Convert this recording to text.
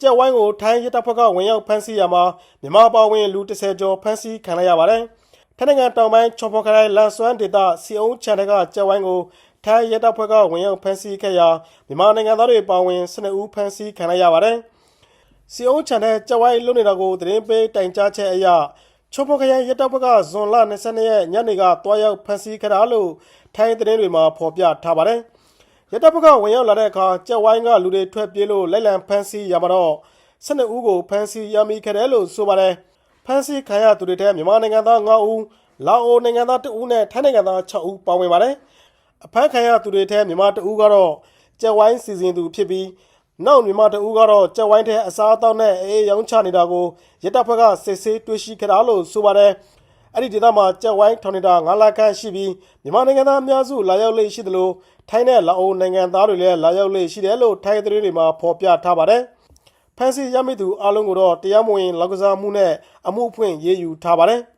ကြက်ဝိုင်းကိုထိုင်းရဲတပ်ဖွဲ့ကဝင်ရောက်ဖမ်းဆီးရမှာမြန်မာပါဝင်လူ30ကျော်ဖမ်းဆီးခံလိုက်ရပါတယ်။ထိုင်းနိုင်ငံတောင်ပိုင်းချော်ဖော်ခရိုင်လန်ဆွမ်းဒေသစီအုံးချန်တဲ့ကကြက်ဝိုင်းကိုထိုင်းရဲတပ်ဖွဲ့ကဝင်ရောက်ဖမ်းဆီးခဲ့ရာမြန်မာနိုင်ငံသားတွေပါဝင်12ဦးဖမ်းဆီးခံလိုက်ရပါတယ်။စီအုံးချန်တဲ့ကြက်ဝိုင်းလွတ်နေတာကိုသတင်းပေးတိုင်ကြားချက်အရချုံဖော်ခရိုင်ရဲတပ်ဖွဲ့ကဇွန်လ22ရက်ညနေကတွားရောက်ဖမ်းဆီးခဲ့တာလို့ထိုင်းသတင်းတွေမှာဖော်ပြထားပါတယ်။ ရဲတပ်ဖွဲ့ကဝင်ရောက်လာတဲ့အခါကြက်ဝိုင်းကလူတွေထွက်ပြေးလို့လိုက်လံဖမ်းဆီးရမှာတော့12ဦးကိုဖမ်းဆီးရမိခဲ့တယ်လို့ဆိုပါတယ်။ဖမ်းဆီးခံရသူတွေထဲမြန်မာနိုင်ငံသား9ဦးလာအိုနိုင်ငံသား2ဦးနဲ့ထိုင်းနိုင်ငံသား6ဦးပါဝင်ပါတယ်။အဖမ်းခံရသူတွေထဲမြန်မာတဦးကတော့ကြက်ဝိုင်းစီစဉ်သူဖြစ်ပြီးနောက်မြန်မာတဦးကတော့ကြက်ဝိုင်းထဲအစားအသောက်နဲ့အေးရောင်းချနေတာကိုရဲတပ်ဖွဲ့ကစစ်ဆေးတွေ့ရှိခဲ့တာလို့ဆိုပါတယ်။ အဲ့ဒီဒေသမှာကြက်ဝိုင်းထောင်နေတာ9လခန့်ရှိပြီးမြန်မာနိုင်ငံသားအများစုလာရောက်လေ့ရှိသလိုထိုင်းနဲ့လာအိုနိုင်ငံသားတွေလည်းလာရောက်လေ့ရှိတယ်လို့ထိုင်းသတင်းတွေမှာဖော်ပြထားပါတယ်။ဖမ်းဆီးရမိသူအလုံးကိုတော့တရားမဝင်လောက်ကစားမှုနဲ့အမှုဖွင့်ရေးယူထားပါတယ်။